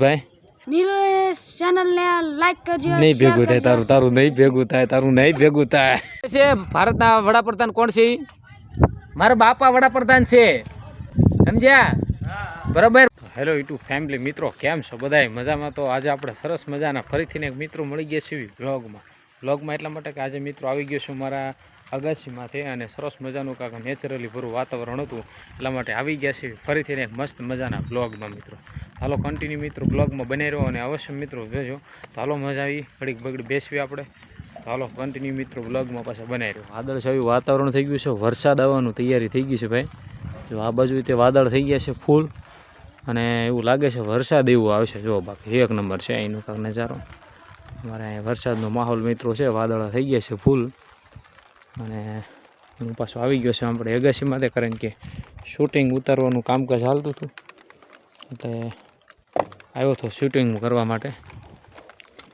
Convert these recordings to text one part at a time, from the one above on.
ભાઈ? નીલેશ ચેનલને લાઈક કરજો નહીં ભેગું થાય તારું તારું નહીં ભેગું થાય તારું નહીં ભેગું થાય. છે ભારતના વડાપ્રધાન કોણ છે? મારા બાપા વડાપ્રધાન છે. સમજ્યા? બરાબર? હેલો યુટ્યુબ ફેમિલી મિત્રો કેમ છો બધાય? મજામાં તો આજે આપણે સરસ મજાના ફરીથી એક મિત્રો મળી ગયા છે વ્લોગમાં વ્લોગમાં એટલા માટે કે આજે મિત્રો આવી ગયો છું મારા અગાસીમાંથી અને સરસ મજાનું કાંક નેચરલી ભરું વાતાવરણ હતું. એટલા માટે આવી ગયા છે ફરીથી એક મસ્ત મજાના બ્લોગમાં મિત્રો. હાલો કન્ટિન્યુ મિત્રો બ્લોગમાં બને રહ્યો અને અવશ્ય મિત્રો જોજો. તો હાલો, મજા આવી. ઘડીક બગડી બેસવી આપણે. તો હાલો કન્ટિન્યુ મિત્રો બ્લોગમાં પાછા બનાવી રહ્યો. આદર્શ આવ્યું વાતાવરણ થઈ ગયું છે. વરસાદ આવવાનું તૈયારી થઈ ગઈ છે ભાઈ. જો આ બાજુ તે વાદળ થઈ ગયા છે ફૂલ. અને એવું લાગે છે વરસાદ એવું આવશે. જો, બાકી એક નંબર છે અહીંનો કાંક નજારો. અમારે અહીંયા વરસાદનો માહોલ મિત્રો છે. વાદળ થઈ ગયા છે ફૂલ. અને હું પાછો આવી ગયો છે આપણે અગાસીમાં તે કારણ કે શૂટિંગ ઉતારવાનું કામકાજ હાલતું હતું. એટલે આવ્યો હતો શૂટિંગ કરવા માટે.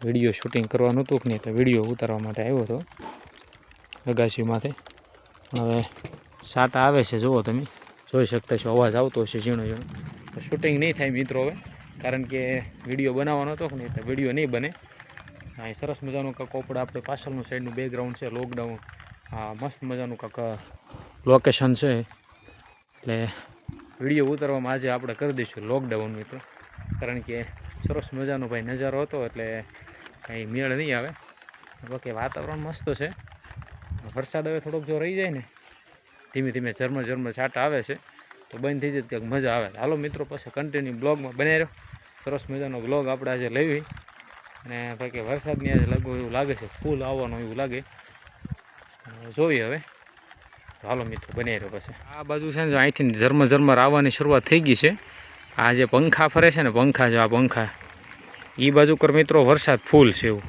વીડિયો શૂટિંગ કરવાનું હતું કે નહીં, એટલે વીડિયો ઉતારવા માટે આવ્યો હતો અગાસીમાંથી હવે સાટા આવે છે, જુઓ તમે. જોઈ શકતા છો અવાજ આવતો હશે ઝીણો ઝીણો. શૂટિંગ નહીં થાય મિત્રો હવે, કારણ કે વીડિયો બનાવવાનો હતો કે નહીં, એટલે વીડિયો નહીં બને. અહીં સરસ મજાનું આપણે આપણે પાછળનું સાઈડનું બેકગ્રાઉન્ડ છે લોકડાઉન હા મસ્ત મજાનું કાંક લોકેશન છે. એટલે વીડિયો ઉતારવામાં આજે આપણે કરી દઈશું લોકડાઉન મિત્રો. કારણ કે સરસ મજાનો ભાઈ નજારો હતો એટલે કંઈ મેળ નહીં આવે. બાકી વાતાવરણ મસ્ત છે. વરસાદ હવે થોડોક જો રહી જાય ને ધીમે ધીમે ઝરમર ઝરમર છાંટા આવે છે. તો બંધ થઈ જાય કંઈક મજા આવે. હાલો મિત્રો પછી કન્ટિન્યુ બ્લોગમાં બનાવી રહ્યો સરસ મજાનો બ્લોગ આપણે આજે લેવી અને બાકી વરસાદની આજે લગભગ એવું લાગે છે ફૂલ આવવાનું એવું લાગે. જોઈએ હવે. હાલો મિત્રો બનાવી રહ્યો પછી. આ બાજુ છે ને જો અહીંથી ઝરમ ઝરમર આવવાની શરૂઆત થઈ ગઈ છે. આ જે પંખા ફરે છે ને, પંખા જો આ પંખા. એ બાજુ કર મિત્રો વરસાદ ફૂલ છે એવું.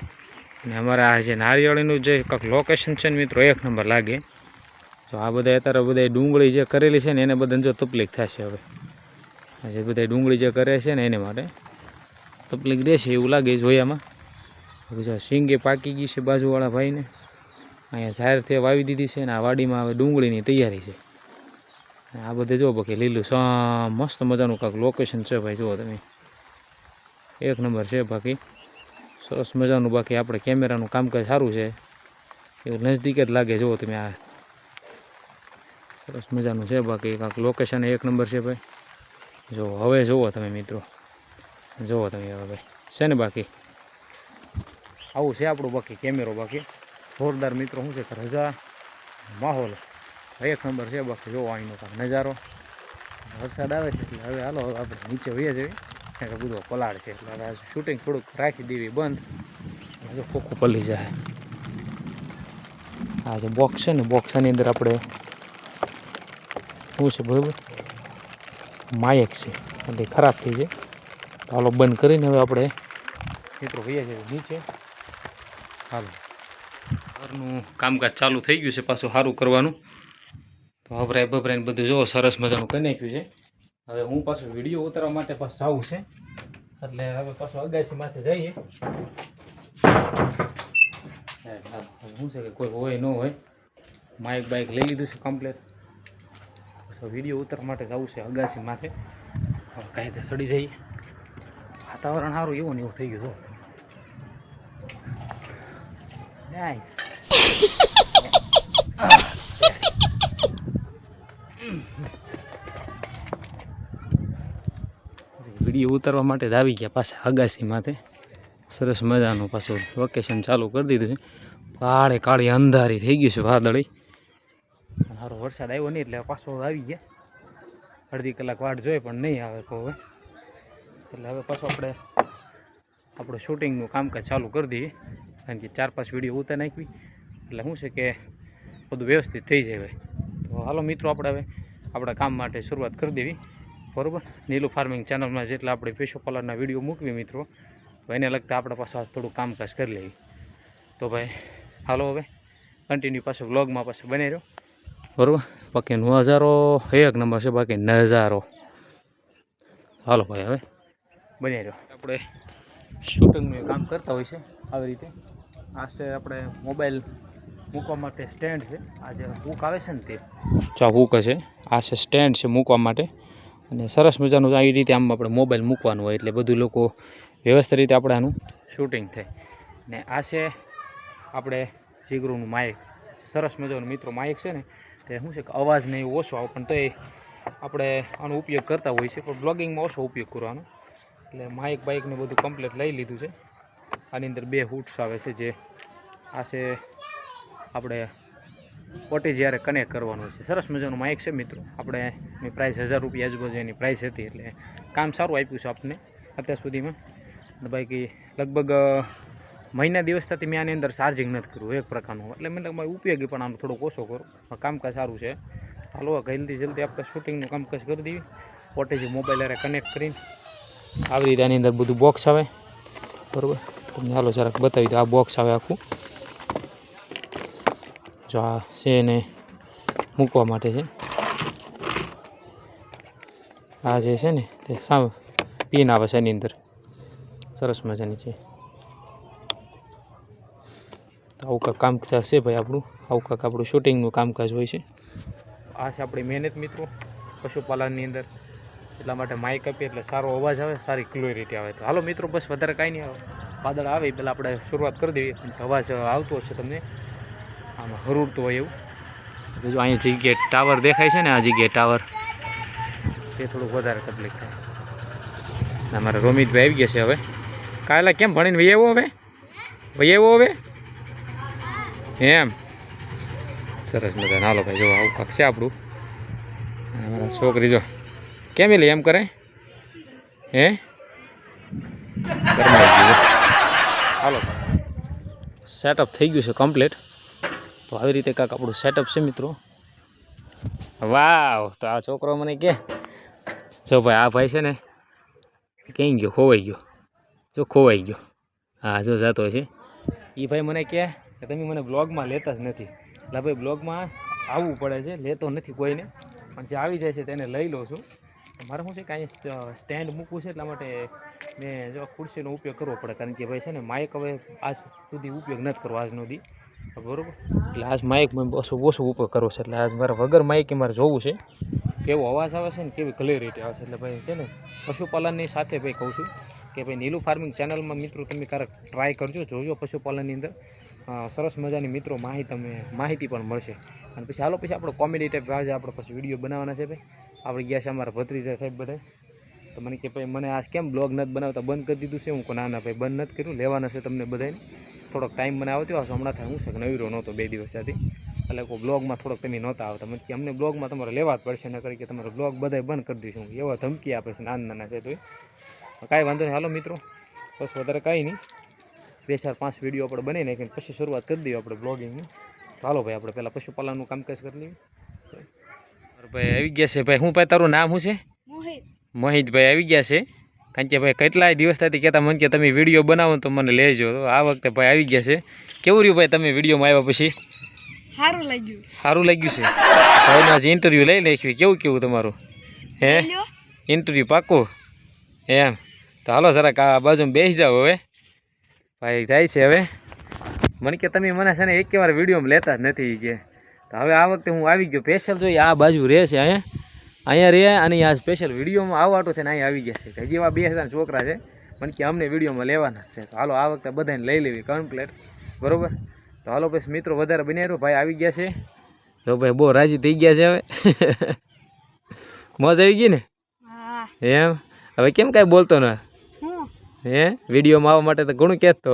અને અમારા આ જે નારિયેળીનું જે કંઈક લોકેશન છે ને મિત્રો, એક નંબર લાગે. જો આ બધા અત્યારે બધા ડુંગળી જે કરેલી છે ને, એને બધાને જો તકલીફ થશે હવે. જે બધા ડુંગળી જે કરે છે ને, એને માટે તકલીફ રહેશે એવું લાગે જોયામાં. જો સિંગે પાકી ગઈ છે બાજુવાળા ભાઈને. અહીંયા જાહેરથી વાવી દીધી છે ને આ વાડીમાં હવે ડુંગળીની તૈયારી છે. આ બધે જો બાકી લીલું સા મસ્ત મજાનું કાંક લોકેશન છે ભાઈ, જુઓ તમે. એક નંબર છે બાકી. સરસ મજાનું બાકી આપણે કેમેરાનું કામકાજ સારું છે. એવું નજદીક જ લાગે, જુઓ તમે આ. સરસ મજાનું છે બાકી કાંક લોકેશન એક નંબર છે ભાઈ. જો, હવે જુઓ તમે મિત્રો. જુઓ તમે હવે ભાઈ. છે ને બાકી? આવું છે આપણું બાકી કેમેરો બાકી. જોરદાર મિત્રો, શું છે કે રજા, માહોલ. એક નંબર છે, બાકી જોવો અહીંનો કાંક નજારો. વરસાદ આવે છે એટલે હવે હાલો આપણે નીચે વહીએ જઈએ. કારણ કે બધો પલાળ છે એટલે હવે શૂટિંગ થોડુંક રાખી દેવી બંધ. હજુ ખોખું પલી જાય. આ જે બોક્સ છે ને બોક્સની અંદર આપણે શું છે બરાબર? માયક છે. એટલે ખરાબ થઈ જાય. હાલો બંધ કરીને હવે આપણે મિત્રો વહીએ જઈએ નીચે. હાલો. ઘરનું કામકાજ ચાલુ થઈ ગયું છે, પાછું સારું કરવાનું. તો હભરાય બભરાઈને બધું જોવો સરસ મજાનું કરી નાખ્યું છે. હવે હું પાછું વીડિયો ઉતારવા માટે પાછું આવું છે. એટલે હવે પાછું અગાસી માથે જઈએ. શું છે કે કોઈ હોય, ન હોય. માઇક બાઇક લઈ લીધું છે કમ્પ્લેટ પાછો વીડિયો ઉતારવા માટે જવું છે અગાસી માથે. કાંઈ સડી જઈએ. વાતાવરણ સારું એવું ને એવું થઈ ગયું, જો. નાઈસ વીડિયો ઉતારવા માટે આવી ગયા પાછા અગાસી માથે. સરસ મજાનું પાછું વેકેશન ચાલુ કરી દીધું છે. કાળે કાળી અંધારી થઈ ગયું છે વાદળી. સારો વરસાદ આવ્યો નહીં એટલે પાછો આવી ગયા. અડધી કલાક વાટ જોઈએ પણ નહીં આવે તો હવે. એટલે હવે પાછું આપણે આપણું શૂટિંગનું કામકાજ ચાલુ કરી દઈએ. કારણ કે ચાર પાંચ વીડિયો ઉતાર નાખવી એટલે શું છે કે બધું વ્યવસ્થિત થઈ જાય ભાઈ તો હાલો મિત્રો, આપણે હવે આપણા કામ માટે શરૂઆત કરી દેવી. બરાબર? નીલું ફાર્મિંગ ચેનલમાં જેટલા આપણે પશુપાલનના વીડિયો મૂકવી મિત્રો, તો એને લગતા આપણા પાસે થોડું કામકાજ કરી લેવી. તો ભાઈ, હાલો હવે કન્ટિન્યુ પાછો વ્લોગમાં પાછો બની રહ્યો. બરાબર? બાકી હજારો એક નંબર છે, બાકી નજારો હાલો ભાઈ, હવે બની રહ્યો. આપણે શૂટિંગનું કામ કરતા હોય છે, આવી રીતે. આ આપણે મોબાઈલ મૂકવા માટે સ્ટેન્ડ છે. આ જે હુક આવે છે ને તે. જો હુક છે આ છે સ્ટેન્ડ છે મૂકવા માટે. અને સરસ મજાનું આવી રીતે આમ આપણે મોબાઈલ મૂકવાનું હોય એટલે બધું લોકો વ્યવસ્થિત રીતે આપણે આનું શૂટિંગ થાય. ને આ છે આપણે જીગરુનું માઇક સરસ મજાનું મિત્રો માઇક છે ને. તે શું છે કે અવાજ ને એવું ઓછો આવે, પણ તો એ આપણે આનો ઉપયોગ કરતા હોઈએ છીએ. પણ બ્લોગિંગમાં ઓછો ઉપયોગ કરવાનો. એટલે માઇક બાઇકને બધું કમ્પ્લીટ લઈ લીધું છે. આની અંદર બે હુટ્સ આવે છે જે આ છે આપણે પોતે જ્યારે કનેક્ટ કરવાનું છે. સરસ મજાનું માઇક છે મિત્રો. આપણે એની પ્રાઇસ હજાર રૂપિયા આજુબાજુ એની પ્રાઇસ હતી એટલે કામ સારું આપ્યું છે આપને અત્યાર સુધીમાં. બાકી લગભગ મહિના દિવસથી મેં આની અંદર ચાર્જિંગ નથી કર્યું એક પ્રકારનું. એટલે મેં મારે ઉપયોગી પણ આનો થોડોક ઓછો કરો. કામકાજ સારું છે. હાલો જલ્દી જલ્દી આપણે શૂટિંગનું કામકાજ કરી દઈએ પોતે મોબાઈલ અરે કનેક્ટ કરીને. આવી રીતે આની અંદર બધું બોક્સ આવે. બરાબર? તમને હાલો જરાક બતાવી દો આ બોક્સ આવે આખું. જો છે એને મૂકવા માટે છે. આ જે છે ને તે સાવ પીન આવે છે એની અંદર. સરસ મજાની છે. આવું કાંક કામકાજ છે ભાઈ આપણું. આવું કાંક આપણું શૂટિંગનું કામકાજ હોય છે. આ છે આપણી મહેનત મિત્રો પશુપાલનની અંદર. એટલા માટે માઇક આપીએ એટલે સારો અવાજ આવે, સારી ક્લિયરિટી આવે. તો હાલો મિત્રો, બસ વધારે કાંઈ નહીં આવે. વાદળ આવે પહેલાં આપણે શરૂઆત કરી દેવી. અવાજ આવતો હશે તમને. આમાં હરુડતું હોય એવું. જો અહીંયા જગ્યાએ ટાવર દેખાય છે ને, આ જગ્યાએ ટાવર, તે થોડુંક વધારે તકલીફ થાય. અમારા રોમિતભાઈ આવી ગયા છે હવે. કાલે કેમ ભણીને વહી આવ્યો હવે? વહી આવ્યો હવે? એમ. સરસ મજા હાલો ભાઈ, જો આવું કાંક છે આપણું. અમારા છોકરી જો, કેમ એલી એમ કરે? હે? હાલો. સેટઅપ થઈ ગયું છે કમ્પ્લીટ તો આવી રીતે કાંક આપણું સેટઅપ છે મિત્રો. વાવ, તો આ છોકરો મને કે, જો ભાઈ, આ ભાઈ છે ને, ક્યાંય ગયો? ખોવાઈ ગયો. જો ખોવાઈ ગયો. હા, જો જતો છે. એ ભાઈ મને કહે કે તમે મને બ્લોગમાં લેતા જ નથી. એટલે ભાઈ બ્લોગમાં આવવું પડે છે, લેતો નથી કોઈને. પણ જે આવી જાય છે તેને લઈ લઉં છું. મારે શું છે કે અહીંયા સ્ટેન્ડ મૂકવું છે એટલા માટે મેં જો ખુરશીનો ઉપયોગ કરવો પડે. કારણ કે ભાઈ છે ને માઇક હવે આજ સુધી ઉપયોગ નથી કરવો, આજનો દી. બરોબર? એટલે આજ માઇક મેં ઓછું ઓછો ઉપયોગ કરવો છે, એટલે આજ મારે વગર માઇકે મારે જોવું છે. કેવો અવાજ આવે છે ને કેવી ક્લિયરિટી આવે છે, એટલે ભાઈ છે ને પશુપાલનની સાથે ભાઈ કહું છું કે ભાઈ નીલું ફાર્મિંગ ચેનલમાં મિત્રો તમે ક્યારેક ટ્રાય કરજો, જોજો પશુપાલનની અંદર. સરસ મજાની મિત્રો માહિતી તમે, માહિતી પણ મળશે. અને પછી હાલો પછી આપણે કોમેડી ટાઈપ આજે આપણે પછી વીડિયો બનાવવાના છે ભાઈ. આપણે ગયા છે અમારા ભત્રીજા સાહેબ બધા. તો મને કે ભાઈ, મને આજ કેમ બ્લોગ નથી બનાવતા? બંધ કરી દીધું છે. હું ના ના ભાઈ, બંધ નથી કર્યું. લેવાના છે તમને બધાને. થોડોક ટાઈમ મને આવતો હશે હમણાં થાય હું છે કે રહ્યો નહોતો બે દિવસ ત્યાંથી. એટલે કોઈ બ્લોગમાં થોડોક તમે નહોતા આવતા. મને કે અમને બ્લોગમાં તમારે લેવા જ પડશે ન કરી કે તમારે બ્લોગ બધાય બંધ કરી દઈશું. એવા ધમકી આપે છે નાના નાના છે તોય. કાંઈ વાંધો નહીં. હાલો મિત્રો બસ વધારે કાંઈ નહીં. બે ચાર પાંચ વીડિયો આપણે બની નાખીને પછી શરૂઆત કરી દઈએ આપણે બ્લોગિંગની ચાલો ભાઈ આપણે પહેલાં પશુપાલનનું કામકાજ કરી લઈએ. ભાઈ આવી ગયા છે. ભાઈ હું ભાઈ તારું નામ શું છે? મોહિત. મોહિતભાઈ આવી ગયા છે. કારણ કે ભાઈ કેટલાય દિવસ થતી કહેતા મને કે તમે વીડિયો બનાવો તો મને લેજો. તો આ વખતે ભાઈ આવી ગયા છે. કેવું રહ્યું ભાઈ તમે વિડીયોમાં આવ્યા પછી? સારું લાગ્યું. સારું લાગ્યું છે. ભાઈને આજે ઇન્ટરવ્યૂ લઈ નાખ્યું કેવું કેવું તમારું? હે? ઇન્ટરવ્યૂ પાકું એમ? તો હાલો જરાક આ બાજુમાં બેસી જાઓ હવે. ભાઈ જાય છે હવે. મને કે તમે મને છે ને એક વાર વિડીયોમાં લેતા જ નથી કે. તો હવે આ વખતે હું આવી ગયો. સ્પેશિયલ જોઈએ આ બાજુ રહે છે અહીંયા. અહીંયા રહે અને આ સ્પેશિયલ વિડીયોમાં આવવાટો થઈને અહીંયા આવી ગયા છે. હજી એવા બે હજાર છોકરા છે મને કે અમને વિડીયોમાં લેવાના છે. તો હાલો આ વખતે બધાને લઈ લેવી કમ્પ્લેટ બરોબર? તો હાલો પછી મિત્રો વધારે રહ્યો ભાઈ આવી ગયા છે. તો ભાઈ બહુ રાજી થઈ ગયા છે હવે. મોજ આવી ગઈ ને? એમ? હવે કેમ કાંઈ બોલતો ને? હું? વિડીયોમાં આવવા માટે તો ઘણું કહેતો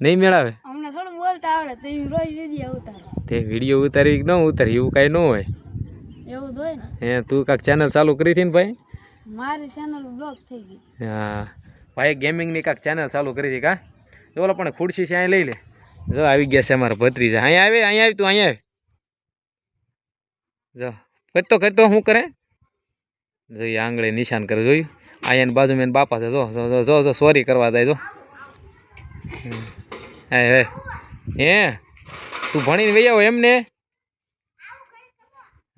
નહીં મેળાવે? તો વીડિયો ઉતારો ન ઉતારી એવું કાંઈ ન હોય. એવું હોય ને. હે તું કાક ચેનલ ચાલુ કરી હતી ને ભાઈ? મારી ચેનલ બ્લોક થઈ ગઈ. હા. ભાઈ ગેમિંગની કાંઈક ચેનલ ચાલુ કરી હતી કા? બોલો પણ ખુરશી છે અહીં લઈ લે. જો આવી ગયા છે અમારા ભત્રીજા. અહીંયા આવે અહીંયા આવી તું અહીંયા આવે. જો કરતો કરતો શું કરે? જો આંગળે નિશાન કરે જોયું? અહીંયા બાજુ મેં બાપા છે જો જો જો જો સોરી કરવા જાય જો. હે હે. તું ભણીને વૈયા હોય એમને.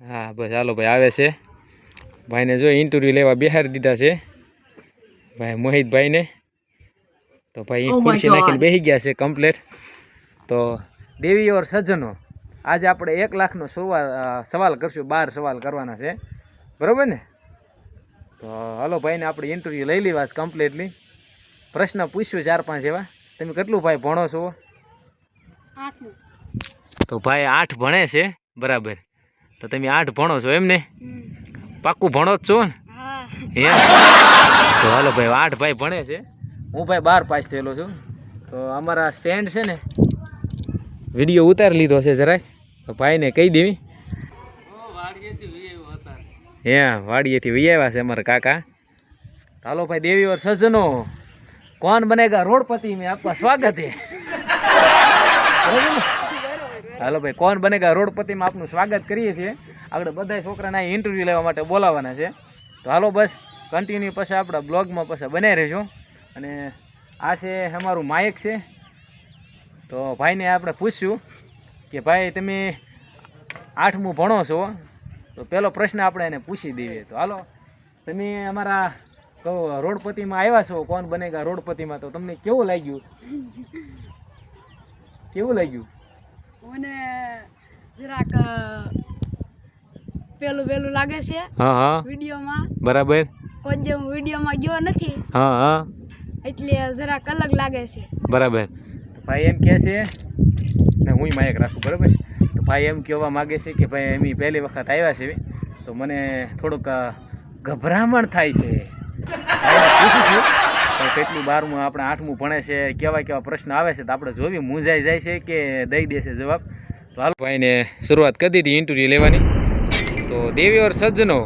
હા બસ હાલો ભાઈ આવે છે. ભાઈને જો ઇન્ટરવ્યૂ લેવા બિહાર દીધા છે. ભાઈ મોહિતભાઈને. તો ભાઈ Oh ખુરશી નાખીને બેસી ગયા છે કમ્પ્લેટ તો દેવી ઓર સજ્જનો આજે આપણે એક લાખનો સવાલ સવાલ કરશું બાર સવાલ કરવાના છે. બરાબર ને? તો હાલો ભાઈને આપણે ઇન્ટરવ્યૂ લઈ લેવા કમ્પ્લીટલી પ્રશ્ન પૂછ્યો ચાર પાંચ એવા. તમે કેટલું ભાઈ ભણો છો? તો ભાઈ આઠ ભણે છે બરાબર. તો તમે આઠ ભણો છો એમ ને. પાક્કું ભણો જ છો ને? હે. તો હાલો ભાઈ આઠ ભાઈ ભણે છે. હું ભાઈ બાર પાસ થયેલો છું. તો અમારા સ્ટેન્ડ છે ને વીડિયો ઉતારી લીધો છે જરાય. તો ભાઈને કહી દેવી. હે વાડીએથી વી આવ્યા છે અમારા કાકા. હાલો ભાઈ દેવી ઓર સજ્જનો. કોણ બનેગા રોડપતિ મેં આપવા સ્વાગત હે? હાલો ભાઈ, કોણ બનેગા રોડપતિમાં આપનું સ્વાગત કરીએ છીએ. આપણે બધા છોકરાને અહીં ઇન્ટરવ્યૂ લેવા માટે બોલાવવાના છે. તો હાલો બસ કન્ટિન્યુ પછી આપણા બ્લોગમાં પછી બનાવી રહેજો. અને આ છે અમારું માયક છે. તો ભાઈને આપણે પૂછ્યું કે ભાઈ, તમે આઠમું ભણો છો? તો પહેલો પ્રશ્ન આપણે એને પૂછી દઈએ. તો હાલો, તમે અમારા કહો રોડપતિમાં આવ્યા છો? કોણ બનેગા રોડપતિમાં? તો તમને કેવું લાગ્યું? કેવું લાગ્યું? મને જરાક પેલું પેલું લાગે છે હા હા. વિડીયોમાં. બરાબર. કોઈ જે હું વિડીયોમાં ગયો નથી હા હા. એટલે જરાક અલગ લાગે છે. બરાબર. તો ભાઈ એમ કહે છે ને હું માયક રાખું બરાબર? તો ભાઈ એમ કહેવા માગે છે કે ભાઈ એમ પહેલી વખત આવ્યા છે. તો મને થોડુંક ગભરામણ થાય છે. કેટલું બારમું આપણે આઠમું ભણે છે કેવા કેવા પ્રશ્ન આવે છે તો આપણે જોવી. મૂંઝાઈ જાય છે કે દઈ દેશે જવાબ? તો હાલ ભાઈને શરૂઆત કરી દીધી ઇન્ટરવ્યૂ લેવાની. તો દેવી ઓર સજ્જનો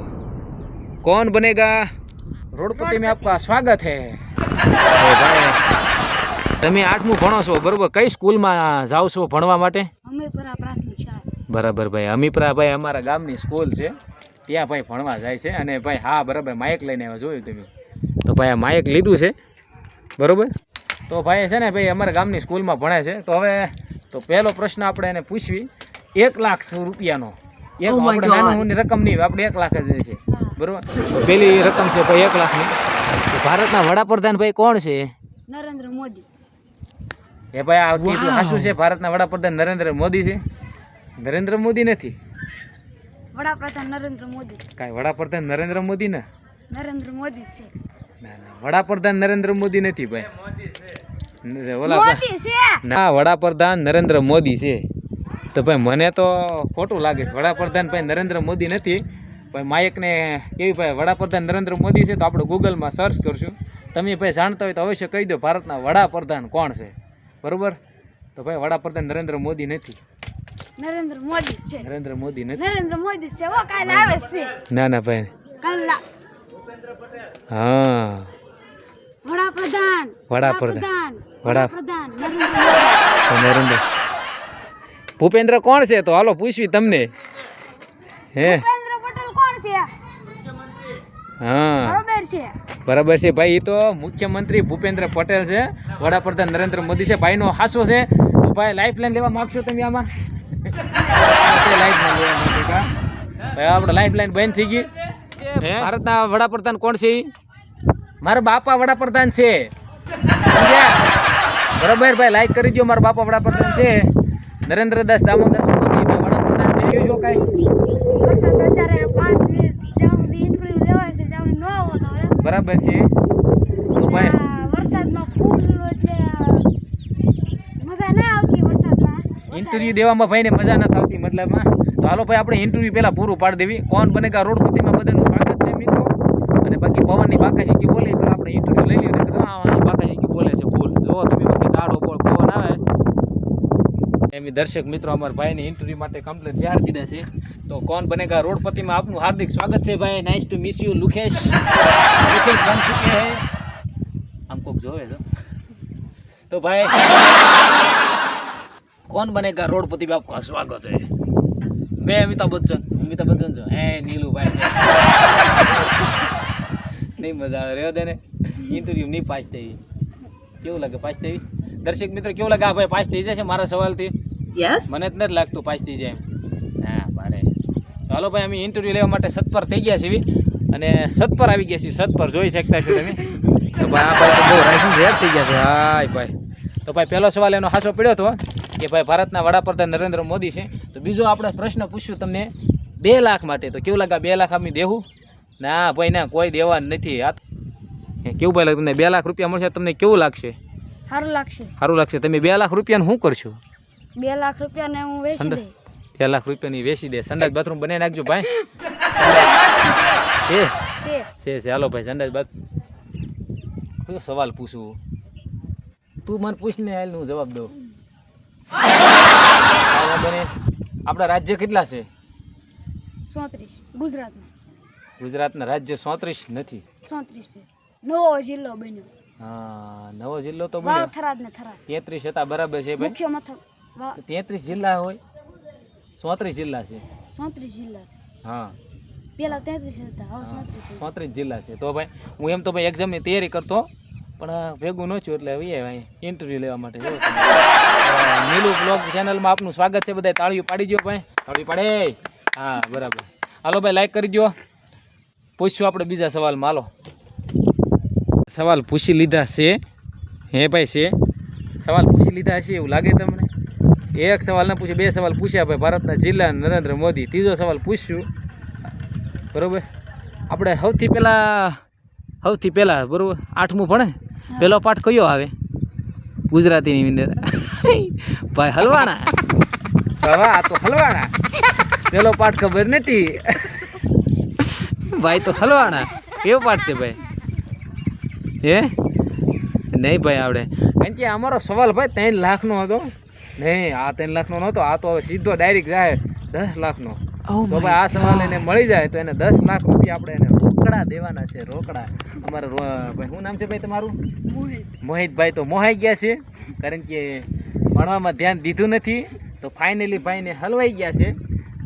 કોણ બનેગા? રોડપતિ મેં આપકા સ્વાગત હે. ભાઈ તમે આઠમું ભણો છો બરોબર? કઈ સ્કૂલમાં જાઓ છો ભણવા માટે? બરાબર ભાઈ અમીપરા ભાઈ અમારા ગામની સ્કૂલ છે. ત્યાં ભાઈ ભણવા જાય છે અને ભાઈ હા બરાબર માયક લઈને જોયું તમે. તો ભાઈ આ માયક લીધું છે. બરોબર? તો ભાઈ છે ને ભાઈ અમારા ગામની સ્કૂલમાં ભણે છે. તો હવે તો પહેલો પ્રશ્ન આપણે એને પૂછવી. એક લાખ સો રૂપિયાનો. એક આપણે નાનું રકમ નહીં આપણે એક લાખ જ છે. બરાબર? તો પેલી રકમ છે ભાઈ એક લાખની. તો ભારતના વડાપ્રધાન ભાઈ કોણ છે? નરેન્દ્ર મોદી. એ ભાઈ આ સાચું છે ભારતના વડાપ્રધાન નરેન્દ્ર મોદી છે. નરેન્દ્ર મોદી નથી? વડાપ્રધાન નરેન્દ્ર મોદી. કાંઈ વડાપ્રધાન નરેન્દ્ર મોદી ને નરેન્દ્ર મોદી છે. વડાપ્રધાન નરેન્દ્ર મોદી નથી ભાઈ. ઓલા ના વડાપ્રધાન નરેન્દ્ર મોદી છે. તો ભાઈ મને તો ખોટું લાગે છે. વડાપ્રધાન ભાઈ નરેન્દ્ર મોદી નથી. ભાઈ માયકને કેવી ભાઈ વડાપ્રધાન નરેન્દ્ર મોદી છે તો આપણે ગૂગલમાં સર્ચ કરશું. તમે ભાઈ જાણતા હોય તો અવશ્ય કહી દો ભારતના વડાપ્રધાન કોણ છે. બરોબર? તો ભાઈ વડાપ્રધાન નરેન્દ્ર મોદી નથી. નરેન્દ્ર મોદી છે. નરેન્દ્ર મોદી નથી. નરેન્દ્ર મોદી છે. ઓ કાલે આવે છે. ના ના ભાઈ. કાલે હા. વડાપ્રધાન વડાપ્રધાન. વડાપ્રધાન નરેન્દ્ર મોદી તો નરેન્દ્ર. ભૂપેન્દ્ર કોણ છે? તો હાલો પૂછવી તમને. હે? બરાબર છે. ભાઈ એ તો મુખ્યમંત્રી ભૂપેન્દ્ર પટેલ છે. વડાપ્રધાન નરેન્દ્ર મોદી છે. ભાઈનો હાસો છે. તો ભાઈ લાઈફ લાઈન લેવા માગશો તમે આમાં? લાઈફ લાઈન લેવા ભાઈ આપણે લાઈફ લાઈન બંધ થઈ ગઈ? ભારતના વડાપ્રધાન કોણ છે? મારા બાપા વડાપ્રધાન છે. બરોબર ભાઈ લાઈક કરી દો મારા બાપા વડાપ્રધાન છે. નરેન્દ્રદાસ દામોદાસ મોદી ભાઈ વડાપ્રધાન છે. જોજો કાંઈ? બરાબર છે. તો ભાઈ? વરસાદમાં ખૂબ મજા ના આવતી વરસાદમાં. ઇન્ટરવ્યુ દેવામાં ભાઈને મજા નથી આવતી મતલબમાં તો હાલો ભાઈ આપણે ઇન્ટરવ્યુ પહેલા પૂરું પાડી દેવી. કોણ બનેગા રોડપતિમાં બધાનું પવનની બાકાશી શીખી બોલી પણ આપણે ઇન્ટરવ્યુ લઈ લઈએ. તો આ બાકા બોલે છે ભૂલ. જો તમે બાકી ટાળો બોલ પવન આવે. એમ દર્શક મિત્રો અમારા ભાઈની ઇન્ટરવ્યુ માટે કમ્પ્લેટ બિહાર દીધા છે. તો કોણ બનેગા રોડપતિમાં આપનું હાર્દિક સ્વાગત છે ભાઈ. Nice to miss you Lukesh Lukesh બન ચૂકે હે? આમ કોક જોવે તો. તો ભાઈ, કોણ બનેગા રોડપતિ બાપ કા સ્વાગત હે મેં અમિતાભ બચ્ચન. અમિતાભ બચ્ચન છું? એ નીલુભાઈ. નહીં મજા આવે. રહ્યો તેને ઇન્ટરવ્યુ નહીં પાસ થઈ. કેવું લાગે પાસ થઈ? દર્શક મિત્રો કેવું લાગે? આ ભાઈ પાસ થઈ જશે મારા સવાલથી? યસ મને જ નથી લાગતું પાસ થઈ જાય ના પાડે તો હાલો ભાઈ અમે ઇન્ટરવ્યુ લેવા માટે સત્પર થઈ ગયા છીએ અને સત્પર આવી ગયા છીએ. સત્પર જોઈ શકતા છો તમે. તો ભાઈ આ ભાઈ બહુ રાઈસિંગ રેડ થઈ ગયા છે. હાય ભાઈ. તો ભાઈ પહેલો સવાલ એનો હાસો પડ્યો હતો કે ભાઈ ભારતના વડાપ્રધાન નરેન્દ્ર મોદી છે. તો બીજો આપણે પ્રશ્ન પૂછ્યું તમને બે લાખ માટે. તો કેવું લાગે બે લાખ અમે દેવું ના ભાઈ ના કોઈ દેવા નથી. આ કેવું ભાઈ તમને? બે લાખ રૂપિયા મળશે તમને કેવું લાગશે? સારું લાગશે. સારું લાગશે. તમે બે લાખ રૂપિયાનું શું કરશો? બે લાખ રૂપિયાને હું વેચી સંડા- બે લાખ રૂપિયાની વેચી દે. સંડાસ બાથરૂમ બનાવી નાખજો ભાઈ. એ છે. છે છે. હાલો ભાઈ સંડાસ બાથ કયો સવાલ પૂછું? તું મને પૂછ ને હાલ હું જવાબ દઉં. આપણા રાજ્ય કેટલા છે? ચોત્રીસ. ગુજરાતમાં ગુજરાતના રાજ્ય સોત્રીસ નથી. સોત્રીસ છે. નવો જિલ્લો બન્યો. હા નવો જિલ્લો તો બન્યો. થરાદ ને થરાદ. તેત્રીસ હતા બરાબર છે ભાઈ? મુખ્ય મથક. તેત્રીસ જિલ્લા હોય. સોત્રીસ જિલ્લા છે. સોત્રીસ જિલ્લા છે. હા. પેલા તેત્રીસ હતા હવે સોત્રીસ સોત્રીસ જિલ્લા છે. તો ભાઈ હું એમ તો ભાઈ એક્ઝામની તૈયારી કરતો પણ ભેગું ન છું એટલે આવીએ ભાઈ ઇન્ટરવ્યૂ લેવા માટે નીલુ બ્લોગ ચેનલમાં આપનું સ્વાગત છે. બધા તાળીઓ પાડી દો ભાઈ. તાળીઓ પાડે. હા બરાબર. હાલો ભાઈ લાઈક કરી દો પૂછશું આપણે બીજા સવાલમાં. હાલો. સવાલ પૂછી લીધા છે. હે ભાઈ છે. સવાલ પૂછી લીધા છે એવું લાગે તમને? એક સવાલ ના પૂછે બે સવાલ પૂછ્યા ભાઈ ભારતના જિલ્લા નરેન્દ્ર મોદી. ત્રીજો સવાલ પૂછશું બરોબર? આપણે સૌથી પહેલાં સૌથી પહેલાં બરોબર? આઠમું ભણે? પહેલો પાઠ કયો આવે? ગુજરાતીની અંદર. ભાઈ હલવાણા. આ તો હલવાણા. પહેલો પાઠ ખબર નથી. ભાઈ તો હલવાના. કેવો પાડશે છે ભાઈ? હે? નહીં ભાઈ આવડે. કારણ કે અમારો સવાલ ભાઈ ત્રણ લાખનો હતો. નહીં આ ત્રણ લાખનો નહોતો આ તો હવે સીધો ડાયરેક્ટ જાય. દસ લાખનો. તો ભાઈ આ સવાલ એને મળી જાય તો એને દસ લાખ રૂપિયા આપણે એને રોકડા દેવાના છે રોકડા. અમારે ભાઈ શું નામ છે ભાઈ તમારું? મોહિત. મોહિતભાઈ તો મોહાઈ ગયા છે. કારણ કે ભણવામાં ધ્યાન દીધું નથી તો ફાઇનલી ભાઈને હલવાઈ ગયા છે.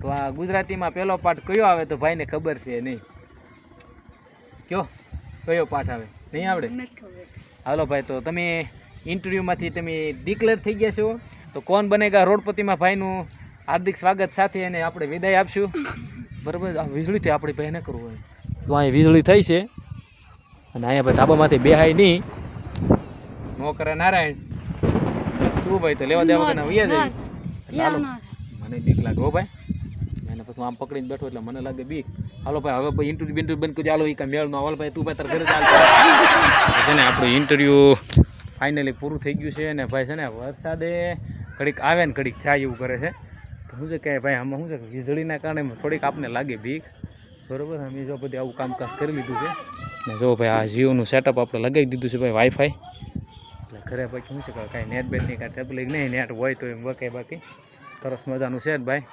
તો આ ગુજરાતીમાં પહેલો પાઠ કયો આવે તો ભાઈને ખબર છે નહીં. કયો? કયો પાઠ આવે? નહીં આવડે? હાલો ભાઈ તો તમે ઇન્ટરવ્યૂમાંથી તમે ડિક્લેર થઈ ગયા છો. તો કોણ બનેગા? રોડપતિમાં ભાઈનું હાર્દિક સ્વાગત સાથે એને આપણે વિદાય આપશું. બરાબર વીજળીથી આપણી ભાઈને કરવું હોય. તો અહીંયા વીજળી થઈ છે. અને અહીંયા ભાઈ ધાબામાંથી બેહાય નહીં. નો કરે નારાયણ. શું ભાઈ તો લેવા દેવા વગરના વૈયા જાય. મને બીક લાગે હો ભાઈ. હું આમ પકડીને બેઠો એટલે મને લાગે બી હાલો ભાઈ, હવે ઇન્ટરવ્યુ બિન્ટરવ્યુ બંધ કરી હાલો એ કાંઈ મેળ નો હાલ ભાઈ, તું ભાઈ તાર ઘરે ચાલ છે ને, આપણું ઇન્ટરવ્યુ ફાઇનલી પૂરું થઈ ગયું છે ને ભાઈ, છે ને, વરસાદે ઘડીક આવે ને ઘડીક જાય એવું કરે છે. તો શું છે કે ભાઈ, આમાં શું છે વીજળીના કારણે થોડીક આપને લાગે બીક. બરોબર? અમે જો બધી આવું કામકાજ કરી લીધું છે. ને જો ભાઈ, આ જીઓનું સેટઅપ આપણે લગાવી દીધું છે ભાઈ વાઈફાઈ એટલે ઘરે પછી શું છે કાંઈ નેટ બેટની કાંઈ તકલીફ નહીં નેટ હોય તો એમ વકે બાકી. સરસ મજાનું છે જ ભાઈ.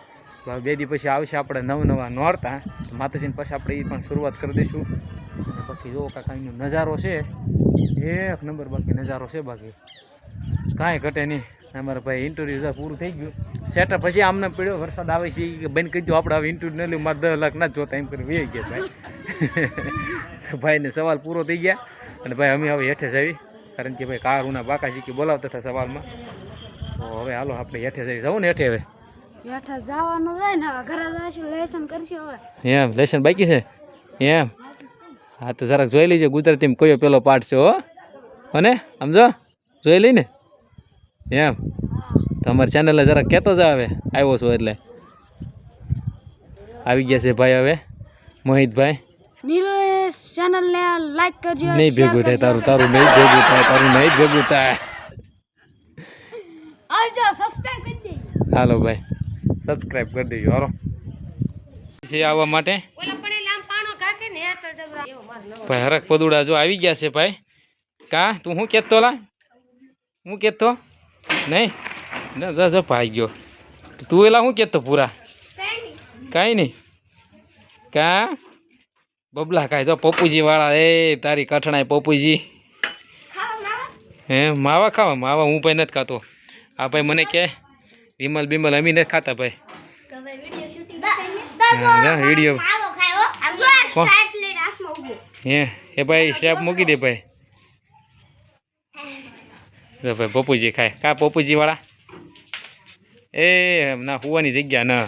બે દી પછી આવશે આપણે નવ નવા નોરતા. તો માતાજીને પછી આપણે એ પણ શરૂઆત કરી દઈશું. પછી જો કાંઈનો નજારો છે. એક નંબર બાકી નજારો છે બાકી. કાંઈ ઘટે નહીં. અમારે ભાઈ ઇન્ટરવ્યૂ પૂરું થઈ ગયું. સેટઅપ પછી આમને પડ્યો વરસાદ આવે છે કે બંધ કરી દો, આપણે હવે ઇન્ટરવ્યૂ ન લ્યું મારે દસ લાખ ના જોતા. એમ કરી વહી ગયા ભાઈ. ભાઈને સવાલ પૂરો થઈ ગયા. અને ભાઈ અમે હવે હેઠે જ આવી. કારણ કે ભાઈ કાર ઉના બાકા શીખી બોલાવતા હતા સવાલમાં. હવે હાલો, આપણે હેઠે જઈ જવું ને હેઠે હવે. બેઠા જવાનું હોય ને હવે ઘરે જઈશું લેસન કરશું હવે. એમ લેશન બાકી છે? એમ. હા તો જરાક જોઈ લેજે ગુજરાતીમાં કયો પેલો પાઠ છે હો. અને સમજો જોઈ લઈને. એમ. તો અમારી ચેનલને જરાક કહેતો જ આવે આવ્યો છો એટલે. આવી ગયા છે ભાઈ હવે. મોહિતભાઈ. નીલેશ ચેનલ લાઈક કરજો નહીં ભેગું થાય તારું તારું નહીં ભેગું થાય તારું નહીં ભેગું થાય. આવજો સબસ્ક્રાઇબ કરી દેજો હાલો ભાઈ. સબસ્ક્રાઈબ કરી દેજો હારો. છે આવવા માટે. ઓલા પણ એ લામ પાણો કાકે ને એ તો ડબરા. એવો માર નવો. ભાઈ હરક પદુડા જો આવી ગયા છે ભાઈ. કા? તું શું કહેતો લા? હું કહેતો નહીં? ના જા જા ભાઈ ગયો. તું એલા શું કહેતો પૂરા? કાંઈ નહીં. કા? બબલા કાંઈ જો પપ્પુજી વાળા. એ તારી કઠણાઈ પપ્પુજી. હે માવા ખાવા? માવા હું ભાઈ નથી ખાતો. આ ભાઈ મને કહે વિમલ બિમલ અમી નથી ખાતા ભાઈ. વિડિયો શૂટિંગ હા, જા વીડિયો આવો ખાયો આમ જો કોણ? સ્ટાર્ટ લઈને હાથમાં ઊભો. હે એ ભાઈ સ્ટેપ મૂકી દે ભાઈ. જો ભાઈ પપ્પુજી ખાય. કા પપ્પુજી વાળા એ ના હોવાની જગ્યા ના.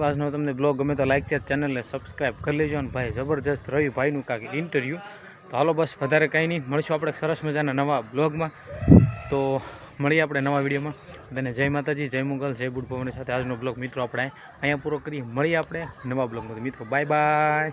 આજનો તમને બ્લોગ ગમે તો લાઈક છે ચેનલને સબસ્ક્રાઈબ કરી લેજો અને ભાઈ જબરજસ્ત રવિ ભાઈનું કાંઈક ઇન્ટરવ્યૂ તો હાલો બસ વધારે કાંઈ નહીં. મળશું આપણે સરસ મજાના નવા બ્લોગમાં તો મળીએ આપણે નવા વિડીયોમાં. તેને જય માતાજી, જય મુગલ, જય બુડ પવનની સાથે આજનો બ્લોગ મિત્રો આપણે અહીંયા પૂરો કરી મળીએ આપણે નવા બ્લોગમાંથી મિત્રો બાય બાય